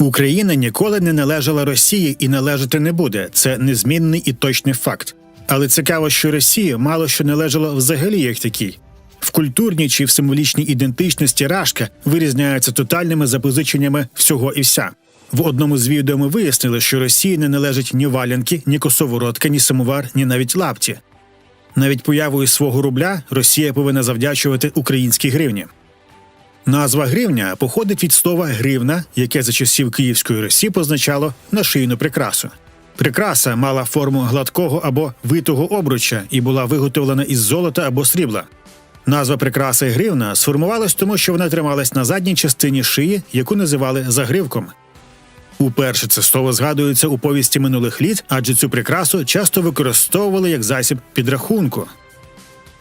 Україна ніколи не належала Росії і належати не буде. Це незмінний і точний факт. Але цікаво, що Росія мало що належала взагалі як такій. В культурній чи в символічній ідентичності Рашка вирізняється тотальними запозиченнями всього і вся. В одному з відео ми вияснили, що Росії не належать ні валянки, ні косоворотка, ні самовар, ні навіть лапті. Навіть появою свого рубля Росія повинна завдячувати українській гривні. Назва гривня походить від слова гривна, яке за часів Київської Русі позначало нашийну прикрасу. Прикраса мала форму гладкого або витого обруча і була виготовлена із золота або срібла. Назва прикраси гривна сформувалась тому, що вона трималась на задній частині шиї, яку називали загривком. Уперше це слово згадується у повісті минулих літ, адже цю прикрасу часто використовували як засіб підрахунку.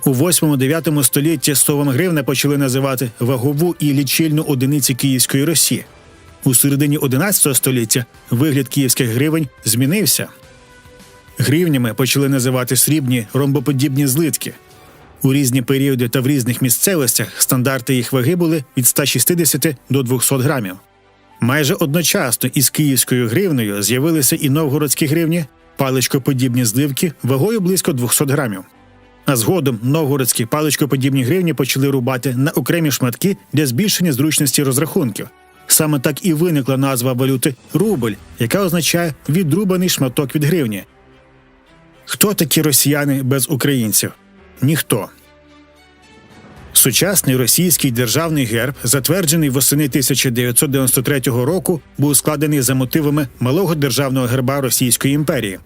У 8-9 столітті словом гривна почали називати вагову і лічильну одиниці Київської Росі. У середині 11 століття вигляд київських гривень змінився. Гривнями почали називати срібні ромбоподібні злитки. У різні періоди та в різних місцевостях стандарти їх ваги були від 160 до 200 грамів. Майже одночасно із київською гривнею з'явилися і новгородські гривні, паличкоподібні зливки вагою близько 200 грамів. А згодом новгородські паличкоподібні гривні почали рубати на окремі шматки для збільшення зручності розрахунків. Саме так і виникла назва валюти рубль, яка означає відрубаний шматок від гривні. Хто такі росіяни без українців? Ніхто. Сучасний російський державний герб, затверджений восени 1993 року, був складений за мотивами малого державного герба Російської імперії.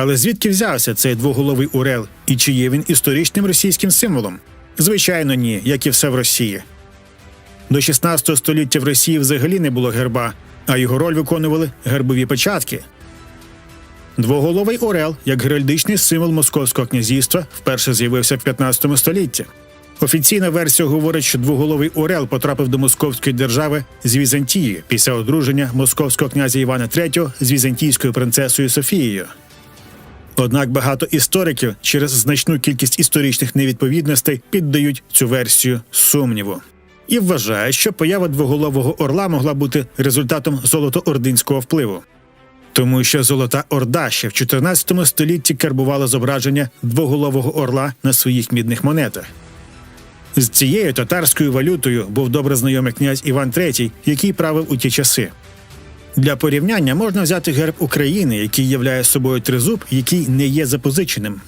Але звідки взявся цей двоголовий урел і чи є він історичним російським символом? Звичайно, ні, як і все в Росії. До 16 століття в Росії взагалі не було герба, а його роль виконували гербові печатки. Двоголовий орел, як геральдичний символ Московського князівства, вперше з'явився в 15 столітті. Офіційна версія говорить, що двоголовий орел потрапив до Московської держави з Візантії після одруження московського князя Івана III з візантійською принцесою Софією. Однак багато істориків через значну кількість історичних невідповідностей піддають цю версію сумніву і вважають, що поява двоголового орла могла бути результатом золотоординського впливу. Тому що Золота Орда ще в 14 столітті карбувала зображення двоголового орла на своїх мідних монетах. З цією татарською валютою був добре знайомий князь Іван III, який правив у ті часи. Для порівняння можна взяти герб України, який являє собою тризуб, який не є запозиченим.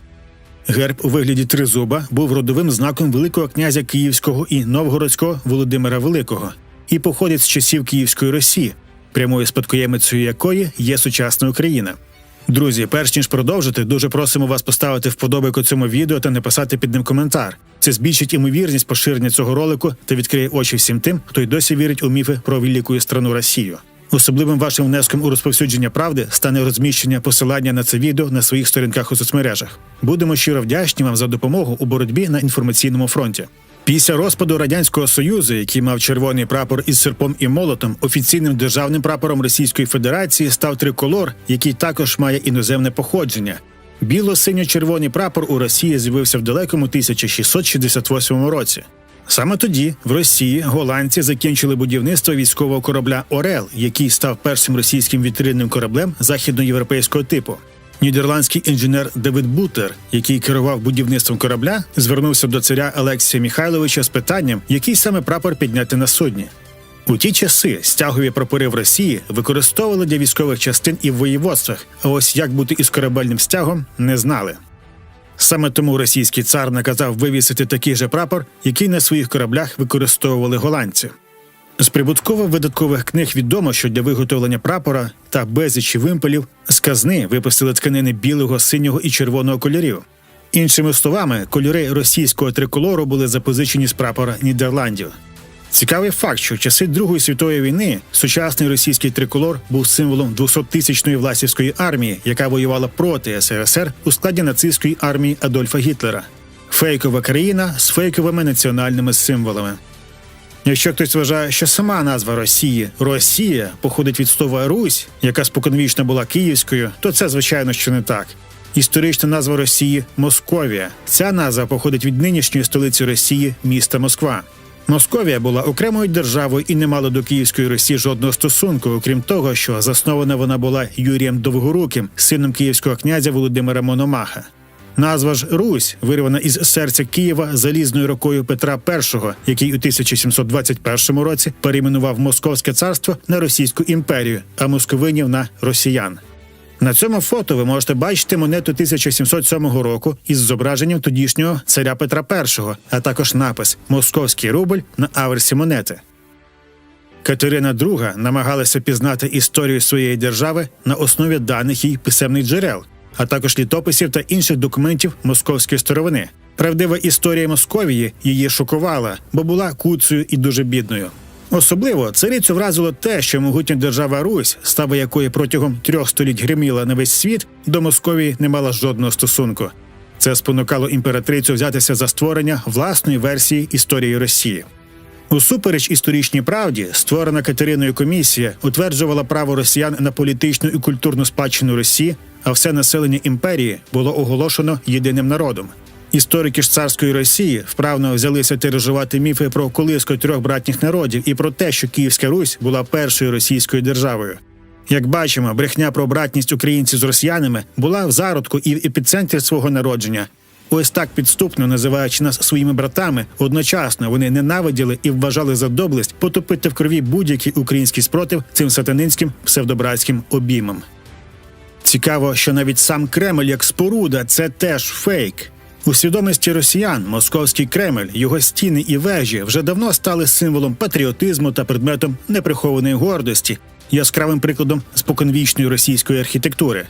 Герб у вигляді тризуба був родовим знаком Великого князя Київського і Новгородського Володимира Великого і походить з часів Київської Росії, прямою спадкоємицею якої є сучасна Україна. Друзі, перш ніж продовжити, дуже просимо вас поставити вподобайку цьому відео та написати під ним коментар. Це збільшить імовірність поширення цього ролику та відкриє очі всім тим, хто й досі вірить у міфи про велику страну Росію. Особливим вашим внеском у розповсюдження правди стане розміщення посилання на це відео на своїх сторінках у соцмережах. Будемо щиро вдячні вам за допомогу у боротьбі на інформаційному фронті. Після розпаду радянського союзу, який мав червоний прапор із серпом і молотом, офіційним державним прапором Російської Федерації став триколор, який також має іноземне походження. Біло-синьо-червоний прапор у Росії з'явився в далекому 1668 році. Саме тоді в Росії голландці закінчили будівництво військового корабля Орел, який став першим російським вітринним кораблем західноєвропейського типу. Нідерландський інженер Давид Бутер, який керував будівництвом корабля, звернувся до царя Олексія Михайловича з питанням, який саме прапор підняти на судні. У ті часи стягові прапори в Росії використовували для військових частин і в воєводствах, а ось як бути із корабельним стягом не знали. Саме тому російський цар наказав вивісити такий же прапор, який на своїх кораблях використовували голландці. З прибутково-видаткових книг відомо, що для виготовлення прапора та безлічі вимпелів з казни випустили тканини білого, синього і червоного кольорів. Іншими словами, кольори російського триколору були запозичені з прапора Нідерландів. Цікавий факт, що в часи Другої світової війни сучасний російський триколор був символом 200-тисячної власівської армії, яка воювала проти СРСР у складі нацистської армії Адольфа Гітлера. Фейкова країна з фейковими національними символами. Якщо хтось вважає, що сама назва Росії Росія походить від слова Русь, яка споконвічно була київською, то це звичайно що не так. Історична назва Росії Московія. Ця назва походить від нинішньої столиці Росії міста Москва. Московія була окремою державою і не мала до Київської Русі жодного стосунку, окрім того, що заснована вона була Юрієм Довгоруким, сином київського князя Володимира Мономаха. Назва ж Русь вирвана із серця Києва залізною рукою Петра І, який у 1721 році перейменував Московське царство на Російську імперію, а московинів на росіян. На цьому фото ви можете бачити монету 1707 року із зображенням тодішнього царя Петра І, а також напис Московський рубль на аверсі монети. Катерина II намагалася пізнати історію своєї держави на основі даних їй писемних джерел, а також літописів та інших документів московської старовини. Правдива історія Московії її шокувала, бо була куцею і дуже бідною. Особливо царицю вразило те, що могутня держава Русь, става якої протягом трьох століть гриміла на весь світ, до Московії не мала жодного стосунку. Це спонукало імператрицю взятися за створення власної версії історії Росії. Усупереч історичній правді, створена Катериною комісія утверджувала право росіян на політичну і культурну спадщину Росії, а все населення імперії було оголошено єдиним народом. Історики ж царської Росії вправно взялися тиражувати міфи про колиску трьох братніх народів і про те, що Київська Русь була першою російською державою. Як бачимо, брехня про братність українців з росіянами була в зародку і в епіцентрі свого народження. Ось так підступно називаючи нас своїми братами, одночасно вони ненавиділи і вважали за доблесть потопити в крові будь-який український спротив цим сатанинським псевдобратським обіймам. Цікаво, що навіть сам Кремль як споруда це теж фейк. У свідомості росіян московський Кремль, його стіни і вежі вже давно стали символом патріотизму та предметом неприхованої гордості, яскравим прикладом споконвічної російської архітектури.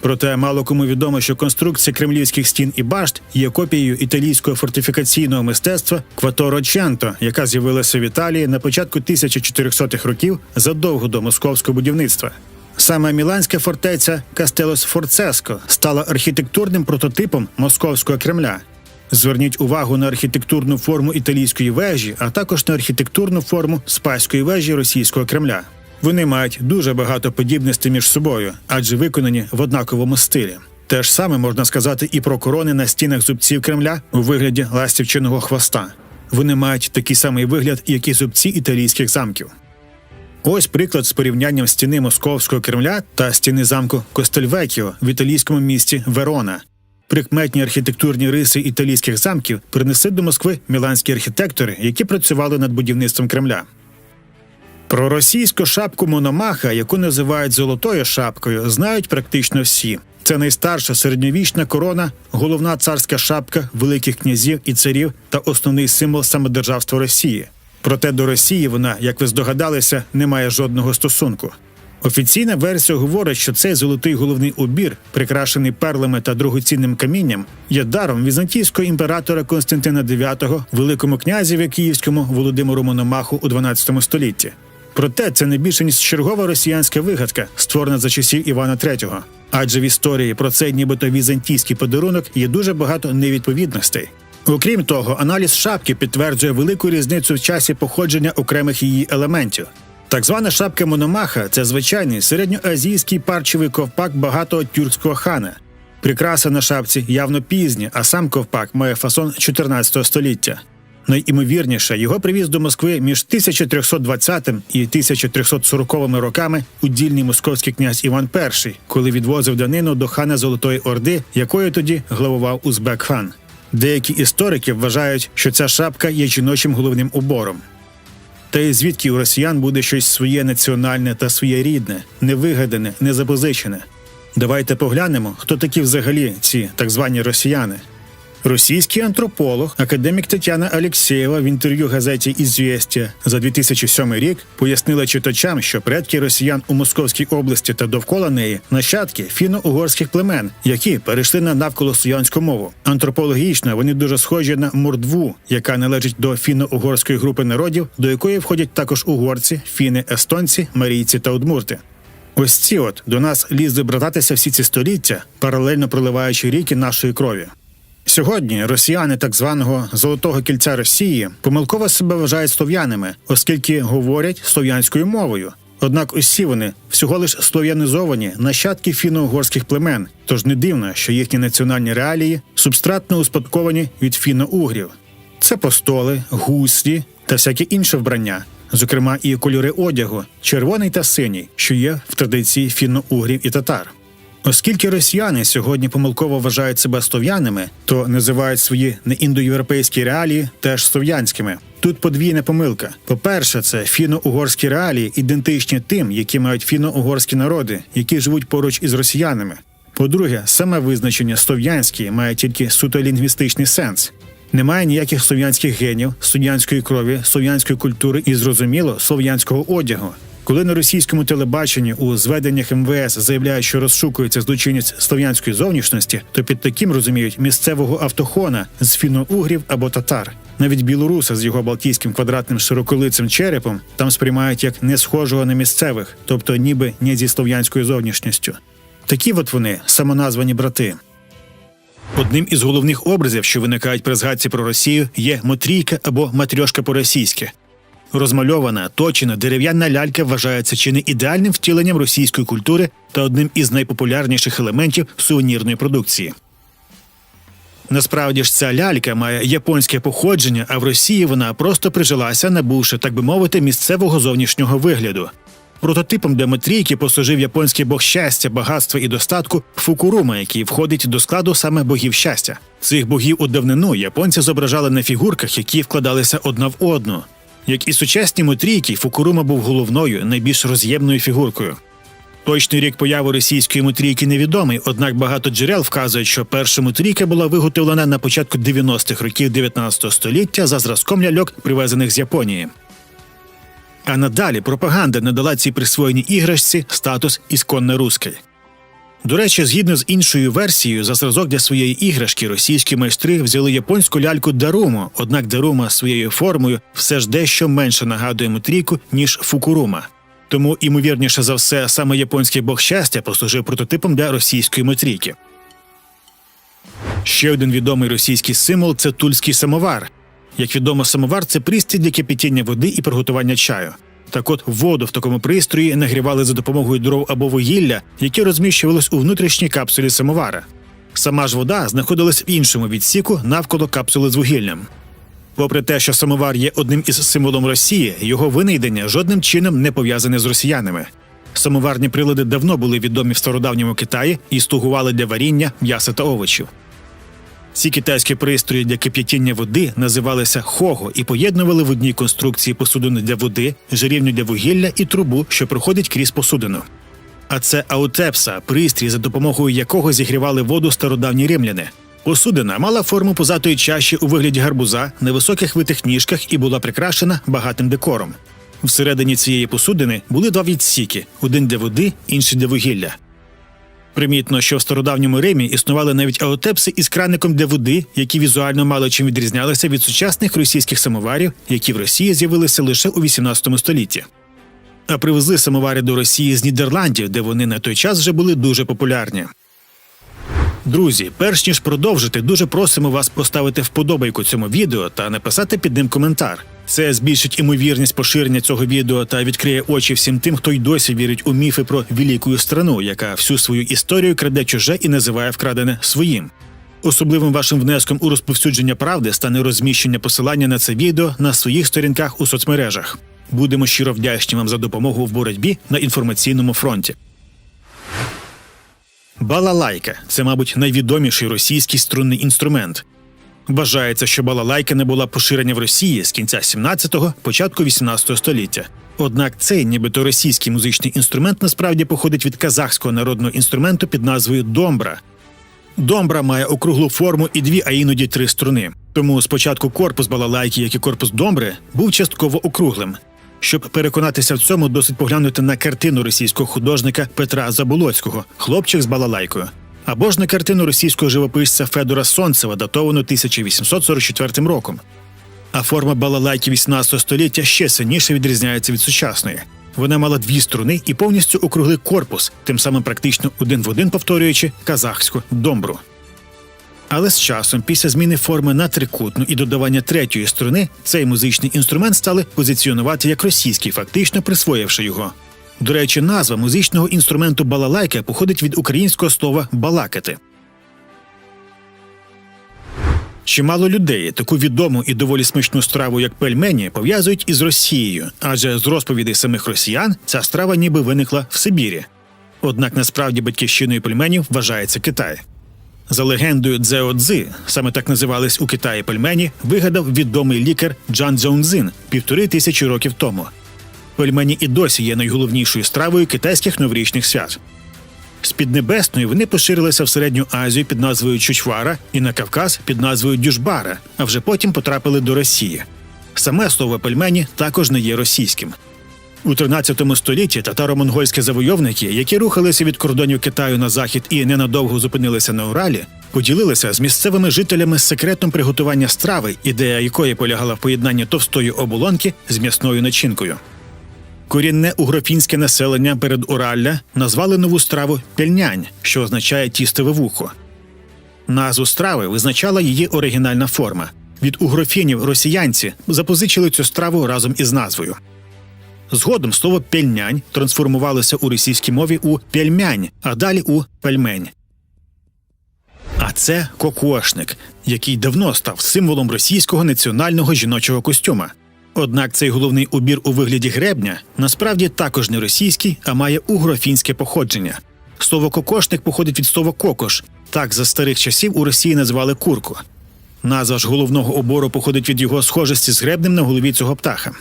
Проте мало кому відомо, що конструкція кремлівських стін і башт є копією італійського фортифікаційного мистецтва Кватороченто, яка з'явилася в Італії на початку 1400-х років задовго до московського будівництва. Саме Міланська фортеця Кастелос Форцеско стала архітектурним прототипом московського Кремля. Зверніть увагу на архітектурну форму італійської вежі, а також на архітектурну форму спаської вежі російського Кремля. Вони мають дуже багато подібностей між собою, адже виконані в однаковому стилі. Те ж саме можна сказати і про корони на стінах зубців Кремля у вигляді ластівчиного хвоста. Вони мають такий самий вигляд, як і зубці італійських замків. Ось приклад з порівнянням стіни московського Кремля та стіни замку Костельвекіо в італійському місті Верона. Прикметні архітектурні риси італійських замків принесли до Москви міланські архітектори, які працювали над будівництвом Кремля. Про російську шапку Мономаха, яку називають золотою шапкою, знають практично всі. Це найстарша середньовічна корона, головна царська шапка великих князів і царів та основний символ самодержавства Росії. Проте до Росії вона, як ви здогадалися, не має жодного стосунку. Офіційна версія говорить, що цей золотий головний убір, прикрашений перлами та дорогоцінним камінням, є даром візантійського імператора Константина IX великому князеві київському Володимиру Мономаху у 12 столітті. Проте це не більше ніж чергова росіянська вигадка, створена за часів Івана III. Адже в історії про цей нібито візантійський подарунок є дуже багато невідповідностей. Окрім того, аналіз шапки підтверджує велику різницю в часі походження окремих її елементів. Так звана шапка Мономаха це звичайний середньоазійський парчевий ковпак багатого тюркського хана. Прикраса на шапці явно пізня, а сам ковпак має фасон 14 століття. Найімовірніше, його привіз до Москви між 1320 і 1340 роками удільний московський князь Іван І, коли відвозив данину до хана Золотої Орди, якою тоді главував Узбек хан. Деякі історики вважають, що ця шапка є жіночим головним убором. Та й звідки у росіян буде щось своє національне та своє рідне, невигадане, незапозичене. Давайте поглянемо, хто такі взагалі ці так звані росіяни. Російський антрополог, академік Тетяна Алєксєєва в інтерв'ю газеті «Ізвєстя» за 2007 рік пояснила читачам, що предки росіян у Московській області та довкола неї нащадки фіно-угорських племен, які перейшли на навколослов'янську мову. Антропологічно вони дуже схожі на мордву, яка належить до фіно-угорської групи народів, до якої входять також угорці, фіни, естонці, марійці та удмурти. Ось ці от до нас лізли брататися всі ці століття, паралельно проливаючи ріки нашої крові. Сьогодні росіяни так званого золотого кільця Росії помилково себе вважають слов'янами, оскільки говорять слов'янською мовою. Однак усі вони всього лиш слов'янізовані нащадки фіно-угорських племен, тож не дивно, що їхні національні реалії субстратно успадковані від фіно-угрів. Це постоли, гуслі, та всяке інше вбрання, зокрема і кольори одягу, червоний та синій, що є в традиції фінно-угрів і татар. Оскільки росіяни сьогодні помилково вважають себе слов'янами, то називають свої неіндоєвропейські реалії теж слов'янськими. Тут подвійна помилка. По-перше, це фіно-угорські реалії ідентичні тим, які мають фіно-угорські народи, які живуть поруч із росіянами. По-друге, саме визначення слов'янський має тільки суто лінгвістичний сенс. Немає ніяких слов'янських генів, слов'янської крові, слов'янської культури і зрозуміло слов'янського одягу. Коли на російському телебаченні у зведеннях МВС заявляють, що розшукується злочинець слов'янської зовнішності, то під таким розуміють місцевого автохона з фіно-угрів або татар. Навіть білоруса з його балтійським квадратним широколицим черепом там сприймають як не схожого на місцевих, тобто ніби не зі слов'янською зовнішністю. Такі от вони самоназвані брати. Одним із головних образів, що виникають при згадці про Росію, є мотрійка або матрьошка по-російськи. Розмальована, точена дерев'яна лялька вважається чи не ідеальним втіленням російської культури та одним із найпопулярніших елементів сувенірної продукції. Насправді ж ця лялька має японське походження, а в Росії вона просто прижилася, набувши, так би мовити, місцевого зовнішнього вигляду. Прототипом для Матрійки послужив японський бог щастя, багатства і достатку Фукурума, який входить до складу саме богів щастя. Цих богів у давнину японці зображали на фігурках, які вкладалися одна в одну. Як і сучасні Мотрійки, Фукурума був головною, найбільш роз'ємною фігуркою. Точний рік появи російської мутрійки невідомий, однак багато джерел вказують, що перша мутрійка була виготовлена на початку 90-х років 19 століття за зразком ляльок, привезених з Японії. А надалі пропаганда надала цій присвоєній іграшці статус ісконне руський. До речі, згідно з іншою версією, за зразок для своєї іграшки російські майстри взяли японську ляльку Даруму, однак Дарума своєю формою все ж дещо менше нагадує мутрійку, ніж Фукурума. Тому, імовірніше за все, саме японський бог щастя послужив прототипом для російської мотрійки. Ще один відомий російський символ це тульський самовар. Як відомо, самовар це пристрій для кипятіння води і приготування чаю. Так от воду в такому пристрої нагрівали за допомогою дров або вугілля, які розміщувались у внутрішній капсулі самовара. Сама ж вода знаходилась в іншому відсіку навколо капсули з вугіллям. Попри те, що самовар є одним із символом Росії, його винайдення жодним чином не пов'язане з росіянами. Самоварні прилади давно були відомі в стародавньому Китаї і слугували для варіння м'яса та овочів. Ці китайські пристрої для кип'ятіння води називалися хого і поєднували в одній конструкції посудину для води, жарівню для вугілля і трубу, що проходить крізь посудину. А це аутепса, пристрій, за допомогою якого зігрівали воду стародавні римляни. Посудина мала форму позатої чаші у вигляді гарбуза на високих витих ніжках і була прикрашена багатим декором. Всередині цієї посудини були два відсіки: один для води, інший для вугілля. Примітно, що в стародавньому Римі існували навіть аутепси із краником для води, які візуально мало чим відрізнялися від сучасних російських самоварів, які в Росії з'явилися лише у 18 столітті. А привезли самовари до Росії з Нідерландів, де вони на той час вже були дуже популярні. Друзі, перш ніж продовжити, дуже просимо вас поставити вподобайку цьому відео та написати під ним коментар. Це збільшить імовірність поширення цього відео та відкриє очі всім тим, хто й досі вірить у міфи про велику страну, яка всю свою історію краде чуже і називає вкрадене своїм. Особливим вашим внеском у розповсюдження правди стане розміщення посилання на це відео на своїх сторінках у соцмережах. Будемо щиро вдячні вам за допомогу в боротьбі на інформаційному фронті. Балалайка це, мабуть, найвідоміший російський струнний інструмент. Вважається, що балалайка не була поширена в Росії з кінця 17-го, початку 18 століття. Однак цей, нібито російський музичний інструмент, насправді походить від казахського народного інструменту під назвою домбра. Домбра має округлу форму і дві, а іноді три струни. Тому спочатку корпус балалайки, як і корпус домбри, був частково округлим. Щоб переконатися в цьому, досить поглянути на картину російського художника Петра Заболоцького Хлопчик з балалайкою. Або ж на картину російського живописця Федора Сонцева, датовану 1844 роком. А форма балалайки 18 століття ще сильніше відрізняється від сучасної. Вона мала дві струни і повністю округлий корпус, тим самим практично один в один повторюючи казахську домбру. Але з часом, після зміни форми на трикутну і додавання третьої струни, цей музичний інструмент стали позиціонувати як російський, фактично присвоївши його. До речі, назва музичного інструменту балалайка походить від українського слова балакати. Чимало людей таку відому і доволі смачну страву, як пельмені, пов'язують із Росією, адже з розповідей самих росіян ця страва ніби виникла в Сибірі. Однак насправді батьківщиною пельменів вважається Китай. За легендою Дзео Цзи, саме так називались у Китаї пельмені, вигадав відомий лікар Джан Цзоунзин півтори тисячі років тому. Пельмені і досі є найголовнішою стравою китайських новорічних свят. З Піднебесної вони поширилися в середню Азію під назвою Чучвара і на Кавказ під назвою Дюшбара, а вже потім потрапили до Росії. Саме слово пельмені також не є російським. У 13 столітті татаро-монгольські завойовники, які рухалися від кордонів Китаю на захід і ненадовго зупинилися на Уралі, поділилися з місцевими жителями секретом приготування страви, ідея якої полягала в поєднанні товстої оболонки з м'ясною начинкою. Корінне угрофінське населення перед Уралля назвали нову страву пельнянь, що означає тістове вухо. Назву страви визначала її оригінальна форма. Від угрофінів росіянці запозичили цю страву разом із назвою. Згодом слово пельнянь трансформувалося у російській мові у пельмянь, а далі у пельмень. А це кокошник, який давно став символом російського національного жіночого костюма. Однак цей головний убір у вигляді гребня насправді також не російський, а має угрофінське походження. Слово кокошник походить від слова кокош. Так за старих часів у Росії називали курку. Назва ж головного обору походить від його схожості з гребнем на голові цього птаха.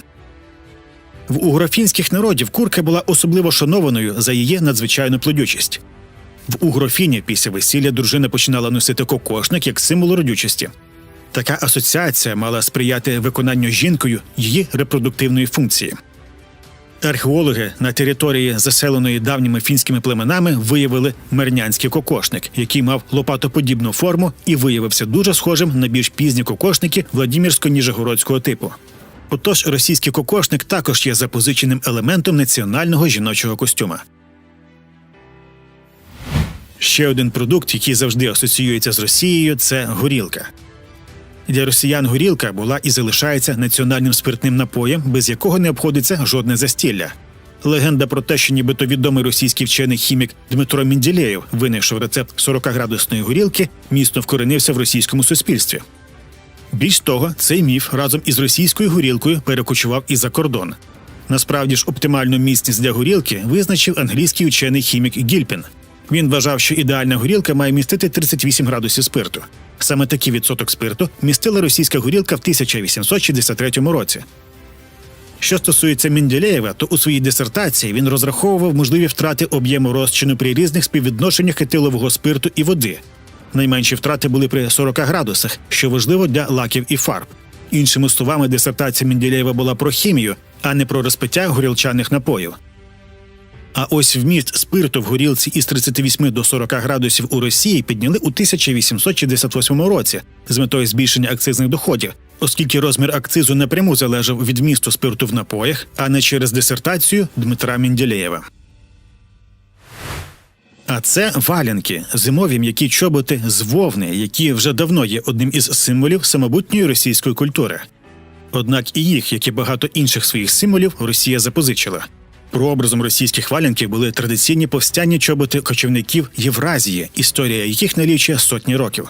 В угрофінських народів курка була особливо шанованою за її надзвичайну плодючість. В угрофіні після весілля дружина починала носити кокошник як символ родючості. Така асоціація мала сприяти виконанню жінкою її репродуктивної функції. Археологи на території, заселеної давніми фінськими племенами, виявили мернянський кокошник, який мав лопатоподібну форму і виявився дуже схожим на більш пізні кокошники Владимирсько-Ніжегородського типу. Отож, російський кокошник також є запозиченим елементом національного жіночого костюма. Ще один продукт, який завжди асоціюється з Росією, це горілка. Для росіян горілка була і залишається національним спиртним напоєм, без якого не обходиться жодне застілля. Легенда про те, що нібито відомий російський вчений хімік Дмитро Мінділеєв винайшов рецепт 40-градусної горілки, міцно вкоренився в російському суспільстві. Більш того, цей міф разом із російською горілкою перекочував і за кордон. Насправді ж, оптимальну міцність для горілки визначив англійський учений хімік Гільпін. Він вважав, що ідеальна горілка має містити 38 градусів спирту. Саме такий відсоток спирту містила російська горілка в 1863 році. Що стосується Менділеєва, то у своїй дисертації він розраховував можливі втрати об'єму розчину при різних співвідношеннях етилового спирту і води. Найменші втрати були при 40 градусах, що важливо для лаків і фарб. Іншими словами, дисертація Менділеєва була про хімію, а не про розпиття горілчаних напоїв. А ось вміст спирту в горілці із 38 до 40 градусів у Росії підняли у 1868 році з метою збільшення акцизних доходів, оскільки розмір акцизу напряму залежав від вмісту спирту в напоях, а не через дисертацію Дмитра Менділеєва. А це валянки, зимові м'які чоботи з вовни, які вже давно є одним із символів самобутньої російської культури. Однак і їх, як і багато інших своїх символів, Росія запозичила. Прообразом російських валянків були традиційні повстянні чоботи кочівників Євразії, історія яких налічує сотні років.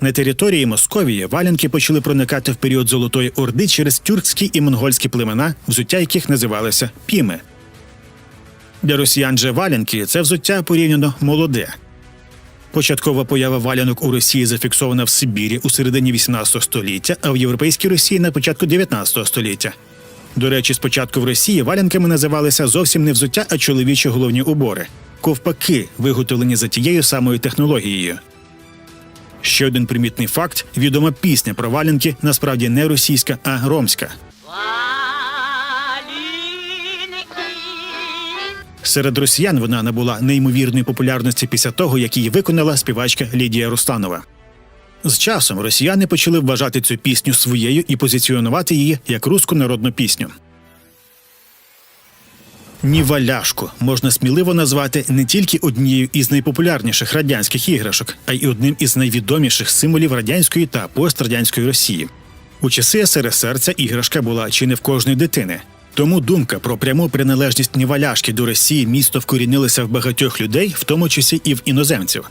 На території Московії валянки почали проникати в період Золотої Орди через тюркські і монгольські племена, взуття яких називалися піми. Для росіян же валянки це взуття порівняно молоде. Початкова поява валянок у Росії зафіксована в Сибірі у середині 18 століття, а в європейській Росії на початку 19 століття. До речі, спочатку в Росії валянками називалися зовсім не взуття, а чоловічі головні убори ковпаки, виготовлені за тією самою технологією. Ще один примітний факт: відома пісня про валянки насправді не російська, а ромська. Серед росіян вона набула неймовірної популярності після того, як її виконала співачка Лідія Рустанова. З часом росіяни почали вважати цю пісню своєю і позиціонувати її як руську народну пісню. Ніваляшку можна сміливо назвати не тільки однією із найпопулярніших радянських іграшок, а й одним із найвідоміших символів радянської та пострадянської Росії. У часи СРСР ця іграшка була чи не в кожної дитини. Тому думка про пряму приналежність Ніваляшки до Росії місто вкорінилася в багатьох людей, в тому числі і в іноземців.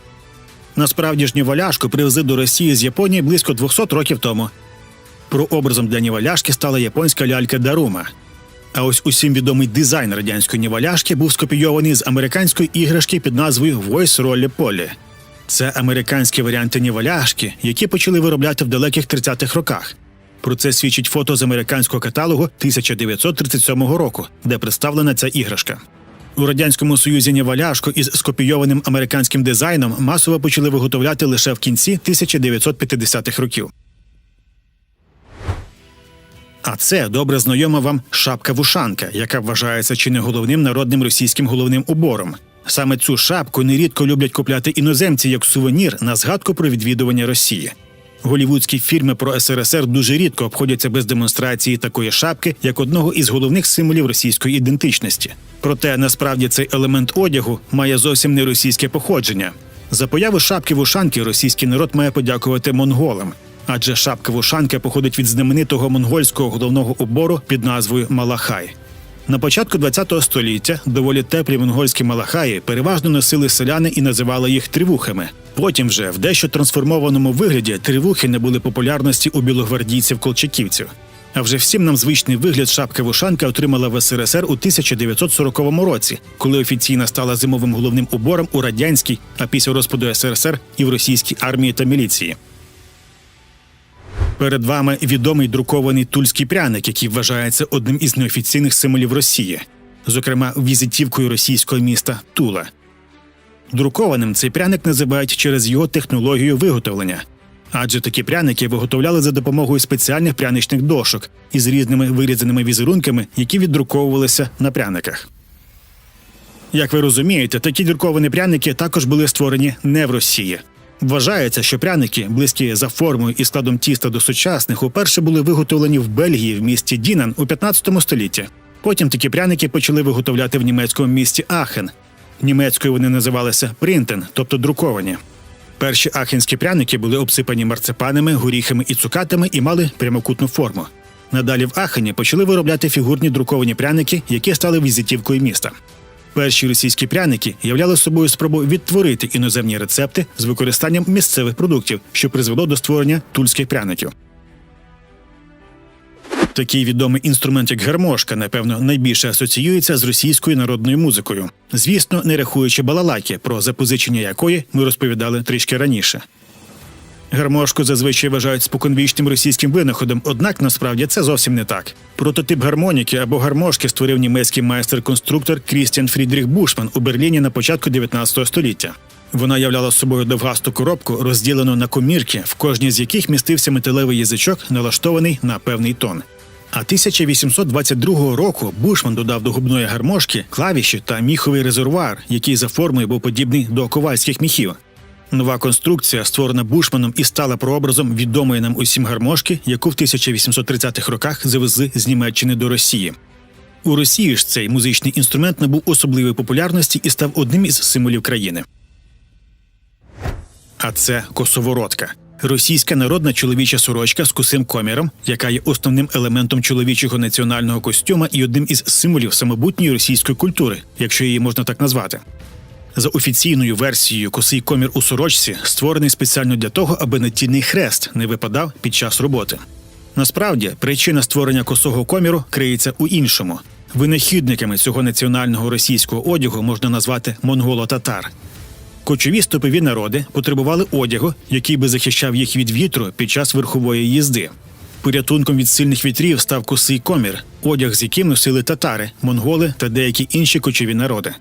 Насправді ж ніваляшку привезли до Росії з Японії близько 200 років тому. Прообразом для ніваляшки стала японська лялька Дарума. А ось усім відомий дизайн радянської ніваляшки був скопійований з американської іграшки під назвою Voice Rolle Polly. Це американські варіанти ніваляшки, які почали виробляти в далеких 30-х роках. Про це свідчить фото з американського каталогу 1937 року, де представлена ця іграшка. У радянському союзі ніваляшку із скопійованим американським дизайном масово почали виготовляти лише в кінці 1950-х років. А це добре знайома вам шапка-вушанка, яка вважається чи не головним народним російським головним убором. Саме цю шапку нерідко люблять купляти іноземці як сувенір на згадку про відвідування Росії. Голівудські фільми про СРСР дуже рідко обходяться без демонстрації такої шапки як одного із головних символів російської ідентичності. Проте насправді цей елемент одягу має зовсім не російське походження. За появу шапки вушанки російський народ має подякувати монголам, адже шапка вушанка походить від знаменитого монгольського головного убору під назвою Малахай. На початку ХХ століття доволі теплі монгольські малахаї переважно носили селяни і називали їх тривухами. Потім вже в дещо трансформованому вигляді тривухи не були популярності у білогвардійців-колчаківців. А вже всім нам звичний вигляд шапка вушанка отримала в СРСР у 1940 році, коли офіційно стала зимовим головним убором у радянській, а після розпаду СРСР і в російській армії та міліції. Перед вами відомий друкований тульський пряник, який вважається одним із неофіційних символів Росії, зокрема візитівкою російського міста Тула. Друкованим цей пряник називають через його технологію виготовлення, адже такі пряники виготовляли за допомогою спеціальних пряничних дошок із різними вирізаними візерунками, які віддруковувалися на пряниках. Як ви розумієте, такі друковані пряники також були створені не в Росії. Вважається, що пряники, близькі за формою і складом тіста до сучасних, уперше були виготовлені в Бельгії в місті Дінан у 15 столітті. Потім такі пряники почали виготовляти в німецькому місті Ахен. Німецькою вони називалися принтен, тобто друковані. Перші ахенські пряники були обсипані марципанами, горіхами і цукатами і мали прямокутну форму. Надалі в Ахені почали виробляти фігурні друковані пряники, які стали візитівкою міста. Перші російські пряники являли собою спробу відтворити іноземні рецепти з використанням місцевих продуктів, що призвело до створення тульських пряників. Такий відомий інструмент, як гармошка, напевно, найбільше асоціюється з російською народною музикою. Звісно, не рахуючи балалайки, про запозичення якої ми розповідали трішки раніше. Гармошку зазвичай вважають споконвічним російським винаходом, однак насправді це зовсім не так. Прототип гармоніки або гармошки створив німецький майстер-конструктор Крістіан Фрідріх Бушман у Берліні на початку 19 століття. Вона являла собою довгасту коробку, розділену на комірки, в кожній з яких містився металевий язичок, налаштований на певний тон. А 1822 року Бушман додав до губної гармошки клавіші та міховий резервуар, який за формою був подібний до ковальських міхів. Нова конструкція, створена Бушманом, і стала прообразом відомої нам усім гармошки, яку в 1830-х роках завезли з Німеччини до Росії. У Росії ж цей музичний інструмент набув особливої популярності і став одним із символів країни. А це косоворотка. Російська народна чоловіча сорочка з косим коміром, яка є основним елементом чоловічого національного костюма і одним із символів самобутньої російської культури, якщо її можна так назвати. За офіційною версією, косий комір у сорочці створений спеціально для того, аби натільний хрест не випадав під час роботи. Насправді, причина створення косого коміру криється у іншому. Винахідниками цього національного російського одягу можна назвати монголо-татар. Кочові стопові народи потребували одягу, який би захищав їх від вітру під час верхової їзди. Порятунком від сильних вітрів став косий комір, одяг з яким носили татари, монголи та деякі інші кочові народи.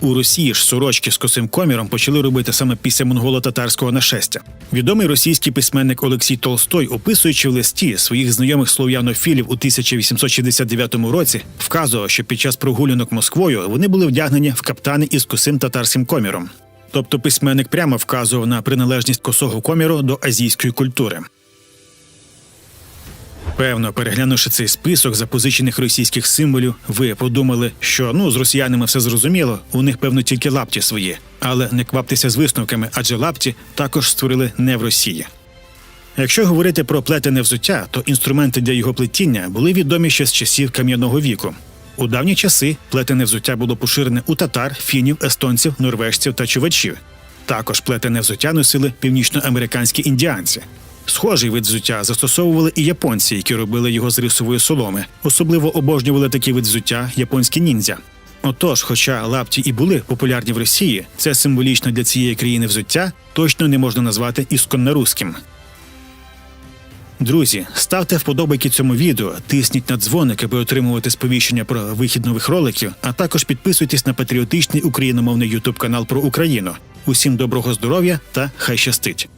У Росії ж сорочки з косим коміром почали робити саме після монголо-татарського нашестя. Відомий російський письменник Олексій Толстой, описуючи в листі своїх знайомих слов'янофілів у 1869 році, вказував, що під час прогулянок Москвою вони були вдягнені в каптани із косим татарським коміром. Тобто письменник прямо вказував на приналежність косого коміру до азійської культури. Певно, переглянувши цей список запозичених російських символів, ви подумали, що ну з росіянами все зрозуміло, у них певно тільки лапті свої, але не кваптеся з висновками, адже лапті також створили не в Росії. Якщо говорити про плетене взуття, то інструменти для його плетіння були відомі ще з часів кам'яного віку. У давні часи плетене взуття було поширене у татар, фінів, естонців, норвежців та чувачів. Також плетене взуття носили північноамериканські індіанці. Схожий вид взуття застосовували і японці, які робили його з рисової соломи. Особливо обожнювали такий вид взуття японські ніндзя. Отож, хоча лапті і були популярні в Росії, це символічно для цієї країни взуття точно не можна назвати ісконноруським. Друзі, ставте вподобайки цьому відео, тисніть на дзвоник, аби отримувати сповіщення про вихід нових роликів, а також підписуйтесь на патріотичний україномовний ютуб канал про Україну. Усім доброго здоров'я та хай щастить!